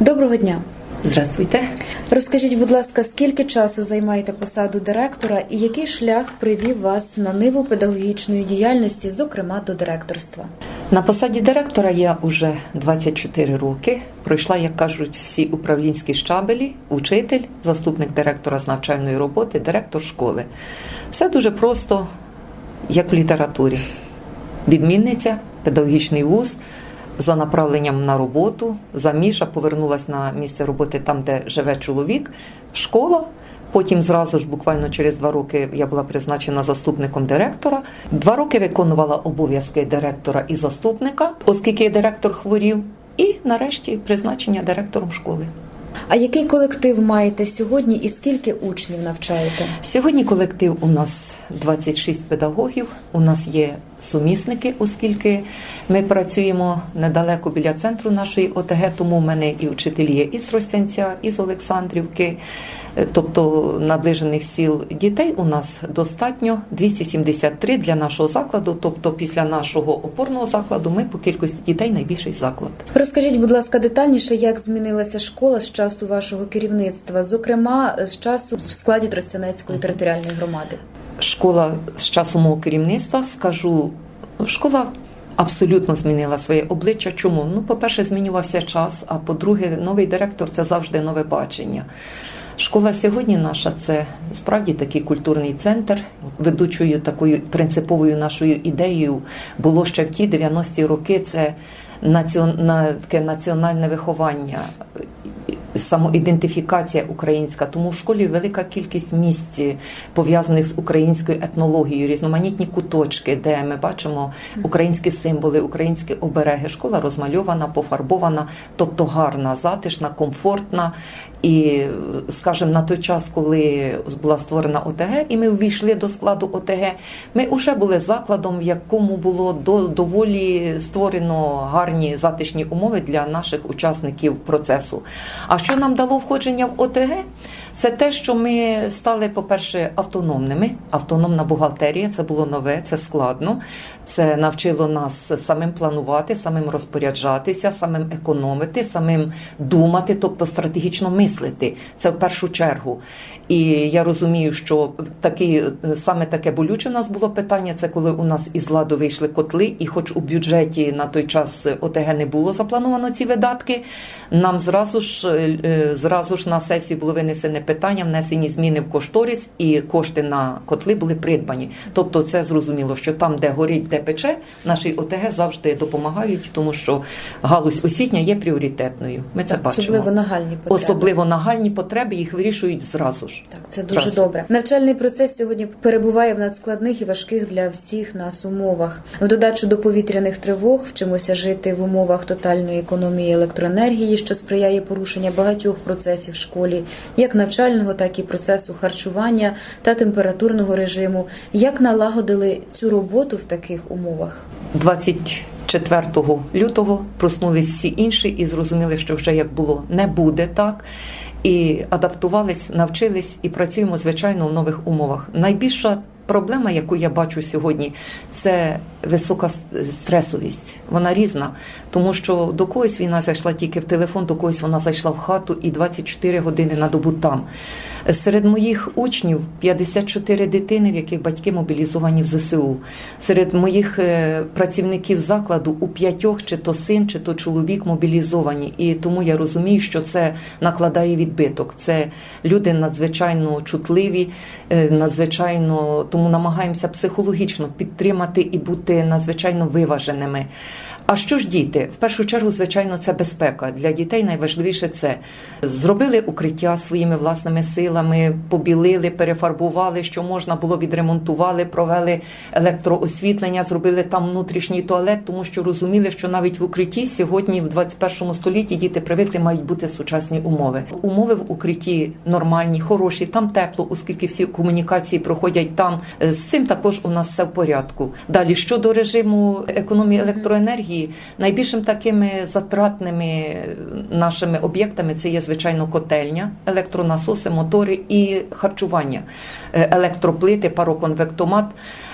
Доброго дня. Здравствуйте. Розкажіть, будь ласка, скільки часу займаєте посаду директора і який шлях привів вас на ниву педагогічної діяльності, зокрема до директорства? На посаді директора я уже 24 роки. Пройшла, як кажуть, всі управлінські щабелі, учитель, заступник директора з навчальної роботи, директор школи. Все дуже просто, як в літературі. Відмінниця, педагогічний вуз. За направленням на роботу заміжа повернулася на місце роботи там, де живе чоловік, школа. Потім зразу ж, буквально через два роки, я була призначена заступником директора. Два роки виконувала обов'язки директора і заступника, оскільки директор хворів, і нарешті призначення директором школи. А який колектив маєте сьогодні і скільки учнів навчаєте? Сьогодні колектив у нас 26 педагогів. У нас є сумісники, оскільки ми працюємо недалеко біля центру нашої ОТГ, тому в мене і вчителі є із Тростянця, із Олександрівки, е, тобто наближених сіл дітей у нас достатньо 273 для нашого закладу. Тобто, після нашого опорного закладу ми по кількості дітей найбільший заклад. Розкажіть, будь ласка, детальніше, як змінилася школа з часу вашого керівництва, зокрема з часу в складі Тростянецької територіальної громади. Школа з часу мого керівництва, скажу, школа абсолютно змінила своє обличчя. Чому? Ну, по-перше, змінювався час, а по-друге, новий директор це завжди нове бачення. Школа сьогодні наша це справді такий культурний центр. Ведучою такою принциповою нашою ідеєю було ще в ті 90-ті роки. Це націон... таке національне виховання, самоідентифікація українська. Тому в школі велика кількість місць пов'язаних з українською етнологією, різноманітні куточки, де ми бачимо українські символи, українські обереги. Школа розмальована, пофарбована, тобто гарна, затишна, комфортна. І, скажімо, на той час, коли була створена ОТГ, і ми увійшли до складу ОТГ, ми вже були закладом, в якому було до, доволі створено гарні затишні умови для наших учасників процесу. А що нам дало входження в ОТГ? Це те, що ми стали, по-перше, автономними. Автономна бухгалтерія це було нове, це складно. Це навчило нас самим планувати, самим розпоряджатися, самим економити, самим думати, тобто стратегічно мислити. Це в першу чергу. І я розумію, що такі, саме таке болюче в нас було питання. Це коли у нас із ладу вийшли котли, і хоч у бюджеті на той час ОТГ не було заплановано ці видатки, нам зразу ж е, зразу ж на сесію було винесене питання, внесені зміни в кошторис, і кошти на котли були придбані. Тобто, це зрозуміло, що там, де горить, де пече, наші ОТГ завжди допомагають, тому що галузь освітня є пріоритетною. Ми це бачимо. особливо нагальні потреби. Особливо нагальні потреби їх вирішують зразу ж. Так, це дуже Зразу. добре. Навчальний процес сьогодні перебуває в надскладних і важких для всіх нас умовах. В додачу до повітряних тривог вчимося жити в умовах тотальної економії електроенергії, що сприяє порушення багатьох процесів в школі, як навчального, так і процесу харчування та температурного режиму. Як налагодили цю роботу в таких умовах? 24 лютого проснулись всі інші і зрозуміли, що вже як було, не буде так. І адаптувались, навчились і працюємо звичайно в нових умовах. Найбільша проблема, яку я бачу сьогодні, це висока стресовість. Вона різна, тому що до когось війна зайшла тільки в телефон, до когось вона зайшла в хату і 24 години на добу там. Серед моїх учнів 54 дитини, в яких батьки мобілізовані в ЗСУ. Серед моїх е, працівників закладу у п'ятьох чи то син, чи то чоловік мобілізовані. І тому я розумію, що це накладає відбиток. Це люди надзвичайно чутливі, е, надзвичайно тому намагаємося психологічно підтримати і бути надзвичайно виваженими. А що ж діти? В першу чергу, звичайно, це безпека. Для дітей найважливіше це зробили укриття своїми власними силами, побілили, перефарбували, що можна було, відремонтували, провели електроосвітлення, зробили там внутрішній туалет, тому що розуміли, що навіть в укритті сьогодні, в 21 столітті, діти привикли, мають бути сучасні умови. Умови в укритті нормальні, хороші, там тепло, оскільки всі комунікації проходять там. З цим також у нас все в порядку. Далі щодо режиму економії електроенергії, найбільшим такими затратними нашими об'єктами це є звичайно котельня, електронасоси, мотори і харчування, Е, електроплити, пароконвектомат.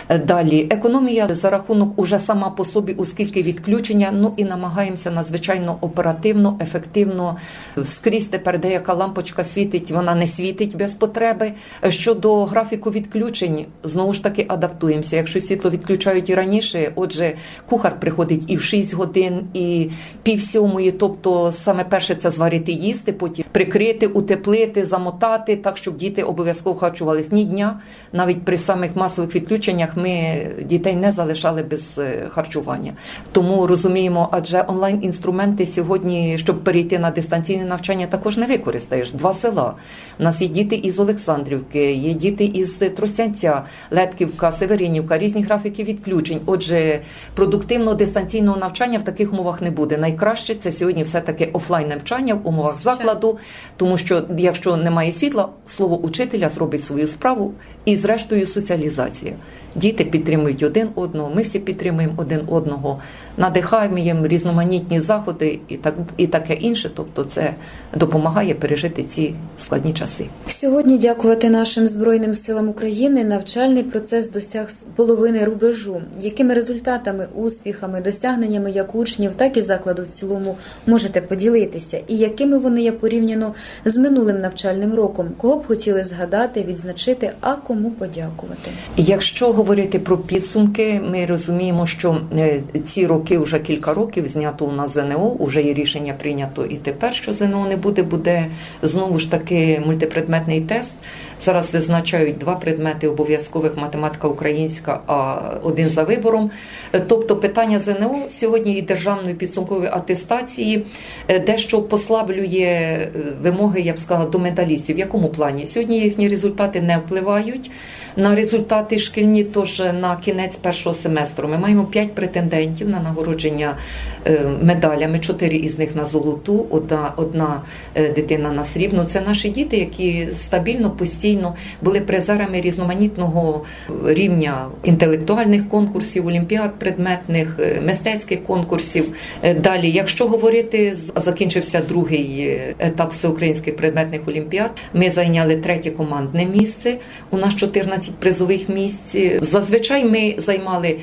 Далі економія за рахунок уже сама по собі, оскільки відключення. Ну і намагаємося надзвичайно оперативно, ефективно скрізь тепер деяка лампочка світить, вона не світить без потреби. Щодо графіку відключень, знову ж таки адаптуємося. Якщо світло відключають і раніше, отже, кухар приходить і в 6 годин, і пів сьомої. Тобто, саме перше це зварити їсти, потім прикрити, утеплити, замотати, так щоб діти обов'язково харчувались ні дня. Навіть при самих масових відключеннях ми дітей не залишали без е, харчування. Тому розуміємо, адже онлайн інструменти сьогодні, щоб перейти на дистанційне навчання, також не використаєш. Два села. У нас є діти із Олександрівки, є діти із Тростянця, Летківка, Северинівка, різні графіки відключень. Отже, продуктивного дистанційного навчання в таких умовах не буде. Найкраще це сьогодні все таки офлайн навчання в умовах закладу, тому що якщо немає світла, слово учителя зробить свою справу і зрештою соціалізація. Діти підтримують один одного. Ми всі підтримуємо один одного, надихаємо їм різноманітні заходи і так і таке інше. Тобто, це допомагає пережити ці складні часи. Сьогодні, дякувати нашим збройним силам України, навчальний процес досяг половини рубежу. Якими результатами, успіхами, досягненнями як учнів, так і закладу в цілому можете поділитися, і якими вони є порівняно з минулим навчальним роком? Кого б хотіли згадати, відзначити, а кому подякувати? Якщо говорити про підсумки, ми розуміємо, що е, ці роки вже кілька років знято у нас ЗНО, вже є рішення прийнято і тепер, що ЗНО не буде, буде знову ж таки мультипредметний тест. Зараз визначають два предмети обов'язкових математика українська, а один за вибором. Тобто питання ЗНО сьогодні і державної підсумкової атестації е, дещо послаблює е, вимоги, я б сказала, до медалістів. В якому плані? Сьогодні їхні результати не впливають на результати шкільні, тож на кінець першого семестру ми маємо 5 претендентів на нагородження е, медалями, 4 із них на золоту, одна, одна е, дитина на срібну. Це наші діти, які стабільно, постійно були призерами різноманітного рівня інтелектуальних конкурсів, олімпіад предметних, е, мистецьких конкурсів. Е, Далі, якщо говорити, закінчився другий е, етап всеукраїнських предметних олімпіад. Ми зайняли третє командне місце. У нас 14 призових місць. Зазвичай ми займали.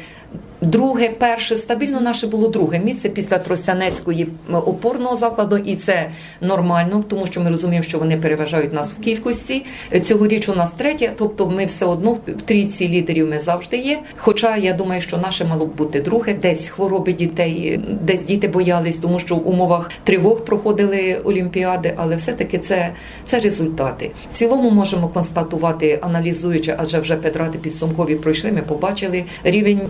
Друге, перше, стабільно наше було друге місце після Тростянецької опорного закладу, і це нормально, тому що ми розуміємо, що вони переважають нас в кількості. Цьогоріч у нас третє, тобто ми все одно в трійці лідерів ми завжди є. Хоча я думаю, що наше мало б бути друге, десь хвороби дітей, десь діти боялись, тому що в умовах тривог проходили олімпіади, але все-таки це, це результати. В цілому можемо констатувати, аналізуючи, адже вже педрати підсумкові пройшли. Ми побачили рівень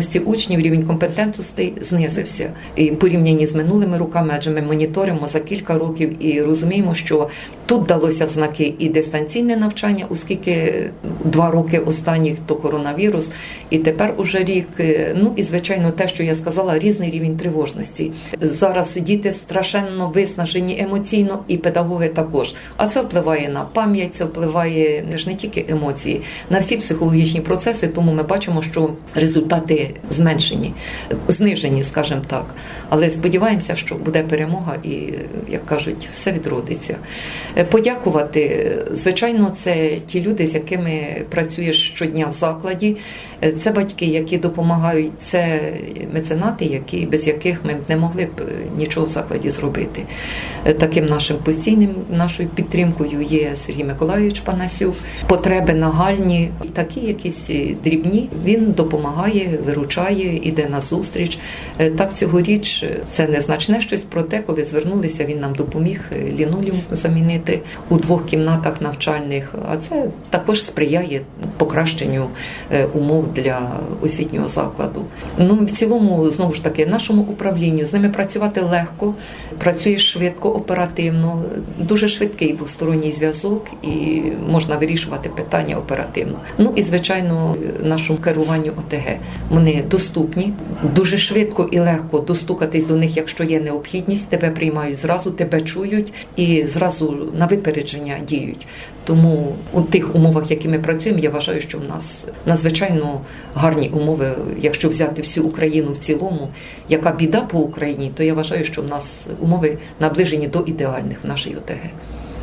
навченості учнів, рівень компетентностей знизився і порівнянні з минулими роками, адже ми моніторимо за кілька років і розуміємо, що тут далося в знаки і дистанційне навчання, оскільки два роки останніх то коронавірус, і тепер уже рік. е, Ну і звичайно, те, що я сказала, різний рівень тривожності. Зараз діти страшенно виснажені емоційно, і педагоги також. А це впливає на пам'ять, це впливає не ж не тільки емоції, на всі психологічні процеси. Тому ми бачимо, що результати зменшені, знижені, скажімо так. Але сподіваємося, що буде перемога, і як кажуть, все відродиться. Е, Подякувати, звичайно, це ті люди, з якими працюєш щодня в закладі. Е, Це батьки, які допомагають, це меценати, які без яких ми б не могли б е, нічого в закладі зробити. Таким нашим постійним нашою підтримкою є Сергій Миколайович Панасюк. Потреби нагальні, такі якісь дрібні. Він допомагає, виручає, іде на зустріч. Е, Так цьогоріч е, це незначне щось, проте, коли звернулися, він нам допоміг е, замінити у двох кімнатах навчальних. А це також сприяє покращенню умов для освітнього закладу. Ну в цілому, знову ж таки, нашому управлінню з ними працювати легко, працює швидко, оперативно, дуже швидкий двосторонній зв'язок, і можна вирішувати питання оперативно. Ну і звичайно, нашому керуванню ОТГ вони доступні, дуже швидко і легко достукатись до них, якщо є необхідність. Тебе приймають зразу, тебе чують і зразу на випередження діють. Тому у тих умовах, які ми працюємо, я вважаю, що в нас надзвичайно гарні умови. Якщо взяти всю Україну в цілому, яка біда по Україні, то я вважаю, що в нас умови наближені до ідеальних в нашій ОТГ.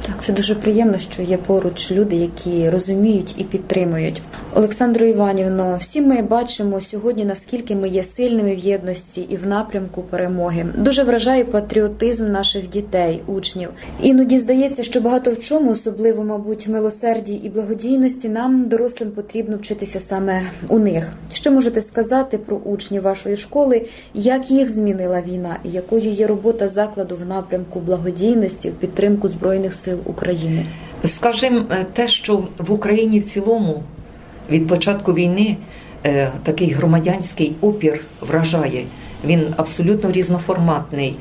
Так, це дуже приємно, що є поруч люди, які розуміють і підтримують. Олександро Іванівно, всі ми бачимо сьогодні, наскільки ми є сильними в єдності і в напрямку перемоги. Дуже вражає патріотизм наших дітей, учнів. Іноді здається, що багато в чому, особливо, мабуть, милосерді і благодійності, нам, дорослим, потрібно вчитися саме у них. Що можете сказати про учнів вашої школи? Як їх змінила війна, і якою є робота закладу в напрямку благодійності в підтримку збройних сил України? Скажімо, е, те, що в Україні в цілому від початку війни е, такий громадянський опір вражає. Він абсолютно різноформатний.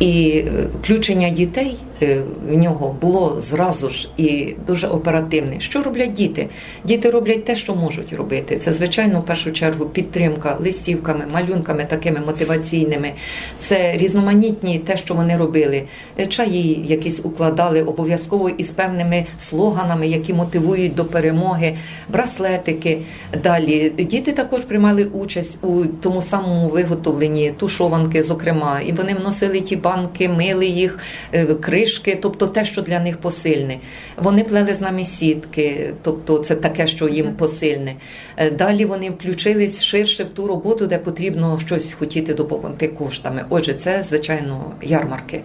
І е, включення дітей е, в нього було зразу ж і дуже оперативне. Що роблять діти? Діти роблять те, що можуть робити. Це, звичайно, в першу чергу підтримка листівками, малюнками такими мотиваційними. Це різноманітні те, що вони робили. Е, Чаї якісь укладали обов'язково із певними слоганами, які мотивують до перемоги, браслетики. Далі діти також приймали участь у тому самому виготовленні тушованки, зокрема, і вони вносили ті банки, мили їх, е, кришки, тобто те, що для них посильне. Вони плели з нами сітки, тобто це таке, що їм посильне. Е, Далі вони включились ширше в ту роботу, де потрібно щось хотіти допомогти коштами. Отже, це звичайно ярмарки.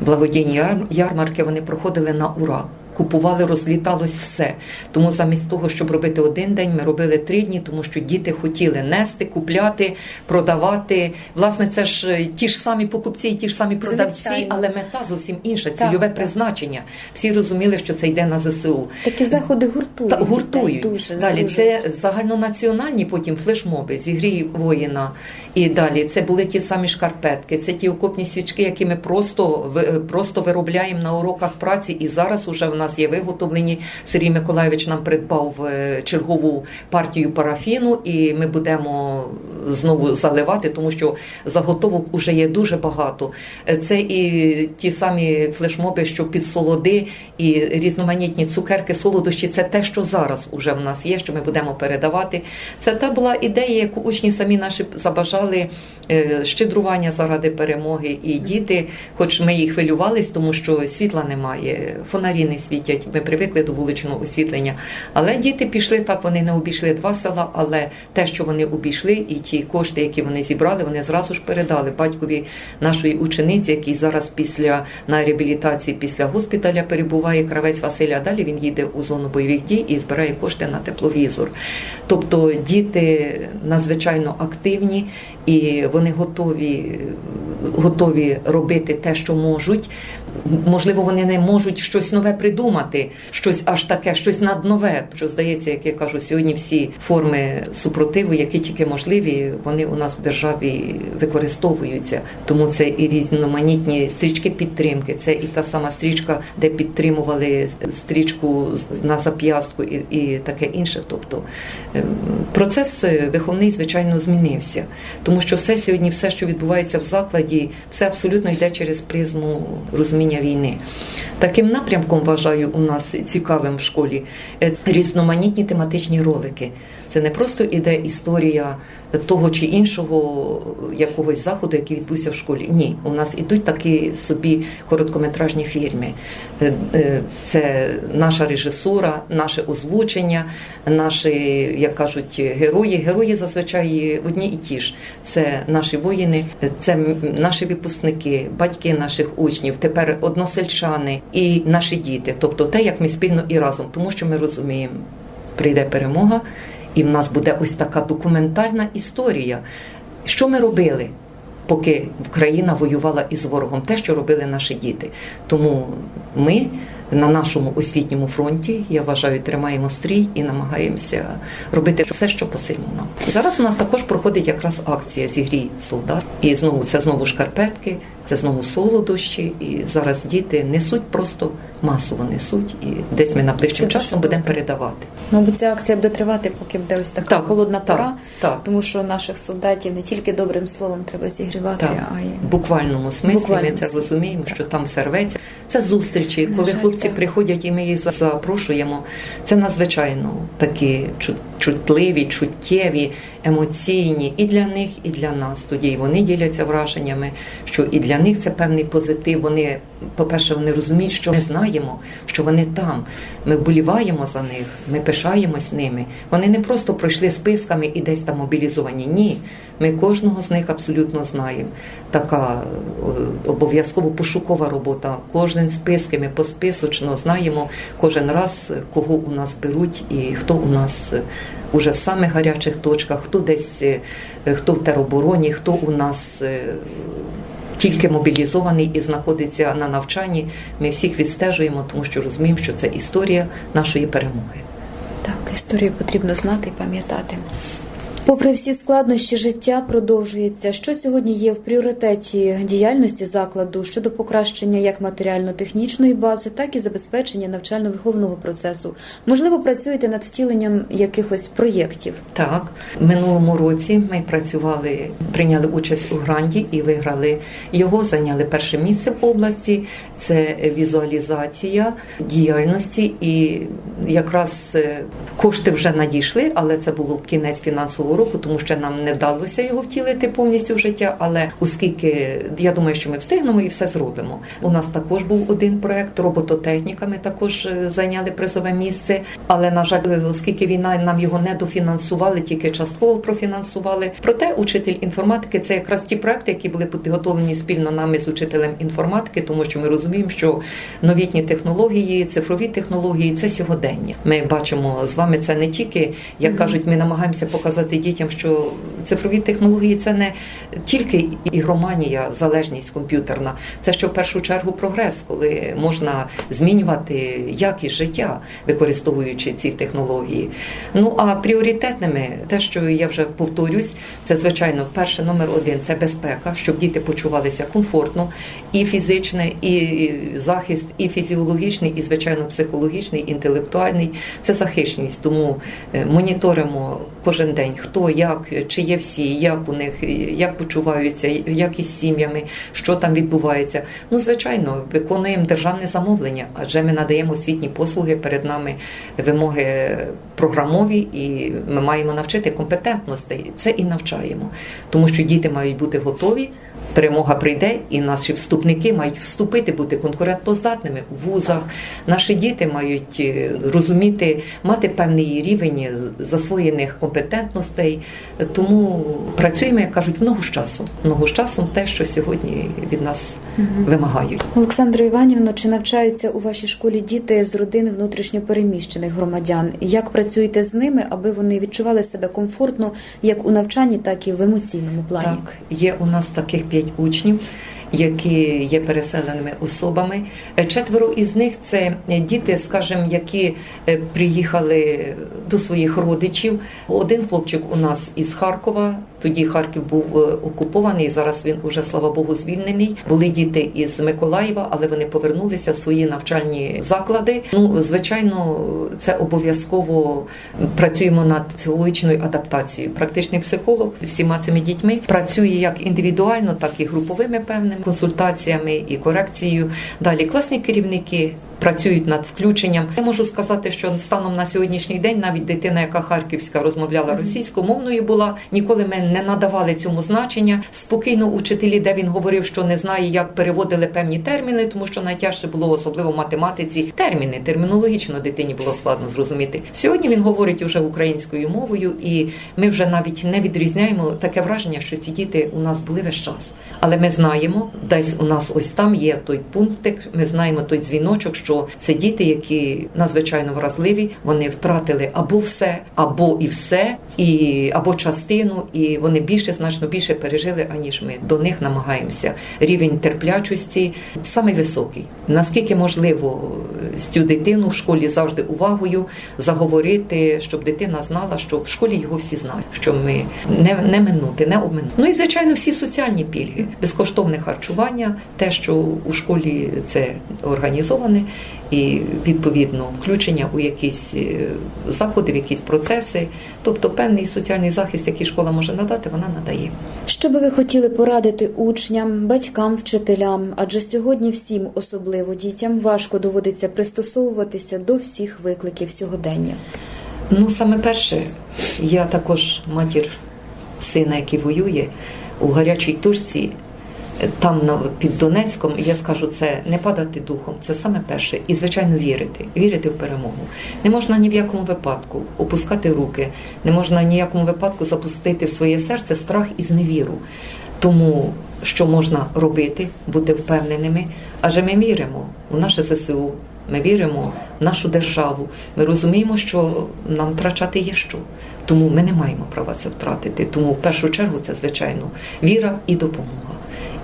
Благодійні яр- ярмарки вони проходили на ура. Купували, розліталось все. Тому замість того, щоб робити один день, ми робили три дні, тому що діти хотіли нести, купляти, продавати. Власне, це ж е, ті ж самі покупці, і ті ж самі продавці, Звичайно. але мета зовсім інша, цільове так. призначення. Всі розуміли, що це йде на ЗСУ. Такі заходи гуртують. Та гуртують дуже далі. здружують. Це загальнонаціональні потім флешмоби зігрій воїна. І далі це були ті самі шкарпетки, це ті окопні свічки, які ми просто просто виробляємо на уроках праці. І зараз уже в нас є виготовлені. Сергій Миколайович нам придбав е, чергову партію парафіну, і ми будемо знову заливати, тому що заготовок уже є дуже багато. Е, Це і ті самі флешмоби, що під солоди, і різноманітні цукерки, солодощі. Це те, що зараз уже в нас є, що ми будемо передавати. Це та була ідея, яку учні самі наші забажали е, щедрування заради перемоги. І діти, хоч ми і хвилювались, тому що світла немає, фонарі не світять. Ми привикли до вуличного освітлення. Але діти пішли так, вони не обійшли два села, але те, що вони обійшли, і ті кошти, які вони зібрали, вони зразу ж передали батькові нашої учениці, який зараз після на реабілітації після госпіталя перебуває кравець Василя. Далі він їде у зону бойових дій і збирає кошти на тепловізор. Тобто діти надзвичайно активні і вони готові, готові робити те, що можуть. Можливо, вони не можуть щось нове придумати, щось аж таке, щось наднове. Що здається, як я кажу, сьогодні всі форми супротиву, які тільки можливі, вони у нас в державі використовуються. Тому це і різноманітні стрічки підтримки. Це і та сама стрічка, де підтримували стрічку на зап'ястку, і, і таке інше. Тобто ем, процес виховний, звичайно, змінився, тому що все сьогодні, все, що відбувається в закладі, все абсолютно йде через призму розуміння війни. Таким напрямком вважаю у нас цікавим в школі е, різноманітні тематичні ролики. Це не просто іде історія того чи іншого якогось заходу, який відбувся в школі. Ні, у нас ідуть такі собі короткометражні фільми. Е, е, Це наша режисура, наше озвучення, наші, як кажуть, герої. Герої зазвичай одні і ті ж. Це наші воїни, це наші випускники, батьки наших учнів, тепер односельчани і наші діти. Тобто те, як ми спільно і разом, тому що ми розуміємо, прийде перемога, і в нас буде ось така документальна історія. Що ми робили? Поки Україна воювала із ворогом, те, що робили наші діти. Тому ми на нашому освітньому фронті, я вважаю, тримаємо стрій і намагаємося робити все, що посильно нам. Зараз у нас також проходить якраз акція зігрій солдат. І знову це знову шкарпетки, це знову солодощі. І зараз діти несуть просто масово несуть. І десь ми найближчим часом будемо передавати. Мабуть, ця акція буде тривати, поки буде ось така Так, холодна так, пора, так. тому що наших солдатів не тільки добрим словом треба зігрівати, Так, а й в буквальному смислі Буквальному ми це смислі. розуміємо, що там все рветься. Це зустрічі, коли жаль, хлопці так. приходять і ми їх за- запрошуємо. Це надзвичайно такі чут- чутливі, чуттєві, емоційні і для них, і для нас. Тоді і вони діляться враженнями, що і для для них це певний позитив. Вони, по-перше, вони розуміють, що ми знаємо, що вони там. Ми вболіваємо за них, ми пишаємось ними. Вони не просто пройшли списками і десь там мобілізовані. Ні, ми кожного з них абсолютно знаємо. Така е, обов'язково пошукова робота. Кожен списки ми посписочно знаємо кожен раз, кого у нас беруть і хто у нас е, уже в самих гарячих точках, хто десь е, хто в теробороні, хто у нас. Тільки мобілізований і знаходиться на навчанні. Ми всіх відстежуємо, тому що розуміємо, що це історія нашої перемоги. Так, історію потрібно знати і пам'ятати. Попри всі складнощі, життя продовжується. Що сьогодні є в пріоритеті діяльності закладу щодо покращення як матеріально-технічної бази, так і забезпечення навчально-виховного процесу? Можливо, працюєте над втіленням якихось проєктів. Так, минулому році ми працювали, прийняли участь у гранді і виграли його. Зайняли перше місце в області. Це візуалізація діяльності, і якраз е, кошти вже надійшли, але це було кінець фінансового року, тому що нам не вдалося його втілити повністю в життя. Але оскільки я думаю, що ми встигнемо і все зробимо. У нас також був один проект робототехніка. Ми також е, зайняли призове місце. Але на жаль, е, оскільки війна нам його не дофінансували, тільки частково профінансували. Проте учитель інформатики це якраз ті проекти, які були підготовлені спільно нами з учителем інформатики, тому що ми розуміємо, що новітні технології, цифрові технології це сьогодення. Ми бачимо з вами це не тільки, як кажуть, ми намагаємося показати дітям, що цифрові технології це не тільки ігроманія, залежність комп'ютерна, це що в першу чергу прогрес, коли можна змінювати якість життя, використовуючи ці технології. Ну а пріоритетними, те, що я вже повторюсь, це звичайно перше номер один це безпека, щоб діти почувалися комфортно, і фізичне, і захист, і фізіологічний, і звичайно психологічний, інтелектуальний. Це захищеність. Тому е, моніторимо кожен день, хто як, чи є всі, як у них, як почуваються, як із сім'ями, що там відбувається. Ну, звичайно, виконуємо державне замовлення, адже ми надаємо освітні послуги перед нами вимоги програмові, і ми маємо навчити компетентностей. Це і навчаємо, тому що діти мають бути готові. Перемога прийде, і наші вступники мають вступити, бути конкурентоздатними у вузах. Наші діти мають е, розуміти, мати певний рівень засвоєних компетентностей. Тому працюємо, як кажуть, много з часу. Много з часом те, що сьогодні від нас вимагають. Олександро Іванівно, чи навчаються у вашій школі діти з родин внутрішньопереміщених громадян? Як працюєте з ними, аби вони відчували себе комфортно як у навчанні, так і в емоційному плані? Так, є у нас таких п'ять учнів. Які є переселеними особами, четверо із них це діти, скажімо, які е, приїхали до своїх родичів. Один хлопчик у нас із Харкова. Тоді Харків був е, окупований. Зараз він уже слава Богу звільнений. Були діти із Миколаєва, але вони повернулися в свої навчальні заклади. Ну, звичайно, це обов'язково працюємо над психологічною адаптацією. Практичний психолог всіма цими дітьми працює як індивідуально, так і груповими певними консультаціями і корекцією. Далі класні керівники. Працюють над включенням. Я можу сказати, що станом на сьогоднішній день навіть дитина, яка харківська розмовляла російськомовною, була ніколи ми не надавали цьому значення. Спокійно учителі, де він говорив, що не знає, як переводили певні терміни, тому що найтяжче було особливо в математиці. Терміни термінологічно дитині було складно зрозуміти. Сьогодні він говорить уже українською мовою, і ми вже навіть не відрізняємо таке враження, що ці діти у нас були весь час. Але ми знаємо, десь у нас ось там є той пунктик. Ми знаємо той дзвіночок, що це діти, які надзвичайно вразливі, вони втратили або все, або і все, і або частину, і вони більше, значно більше пережили, аніж ми. До них намагаємося. Рівень терплячості саме високий. Наскільки можливо з цю дитину в школі завжди увагою заговорити, щоб дитина знала, що в школі його всі знають, що ми не, не минути, не обминути. Ну і звичайно, всі соціальні пільги, безкоштовне харчування, те, що у школі це організоване, і відповідно включення у якісь е, заходи, в якісь процеси, тобто певний соціальний захист, який школа може надати, вона надає. Що би ви хотіли порадити учням, батькам, вчителям? Адже сьогодні всім, особливо дітям, важко доводиться пристосовуватися до всіх викликів сьогодення. Ну, саме перше, я також матір сина, який воює у гарячій точці. Там на під Донецьком, я скажу, це не падати духом, це саме перше. І звичайно вірити, вірити в перемогу. Не можна ні в якому випадку опускати руки, не можна в якому випадку запустити в своє серце страх і зневіру. Тому що можна робити, бути впевненими, адже ми віримо в наше ЗСУ, ми віримо в нашу державу. Ми розуміємо, що нам втрачати є що. Тому ми не маємо права це втратити. Тому в першу чергу це звичайно віра і допомога.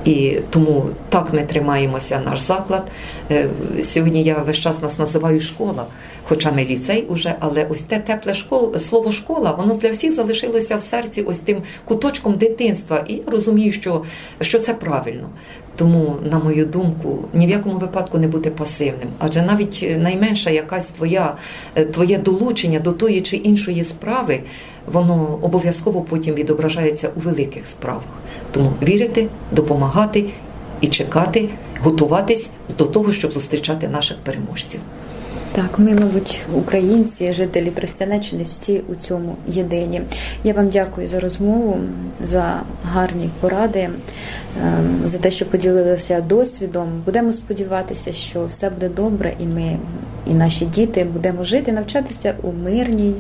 І тому так ми тримаємося наш заклад. Е, Сьогодні я весь час нас називаю школа, хоча ми ліцей уже, але ось те тепле школ, слово школа, воно для всіх залишилося в серці ось тим куточком дитинства. І я розумію, що, що це правильно. Тому, на мою думку, ні в якому випадку не бути пасивним, адже навіть найменша якась твоя е, твоє долучення до тої чи іншої справи, воно обов'язково потім відображається у великих справах. Тому вірити, допомагати і чекати, готуватись до того, щоб зустрічати наших переможців. Так, ми, мабуть, українці, жителі Тростянеччини, всі у цьому єдині. Я вам дякую за розмову, за гарні поради, ем, за те, що поділилися досвідом. Будемо сподіватися, що все буде добре, і ми, і наші діти будемо жити, навчатися у мирній,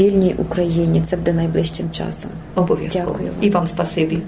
вільній Україні. Це буде найближчим часом. Обов'язково. Дякую. І вам спасибі.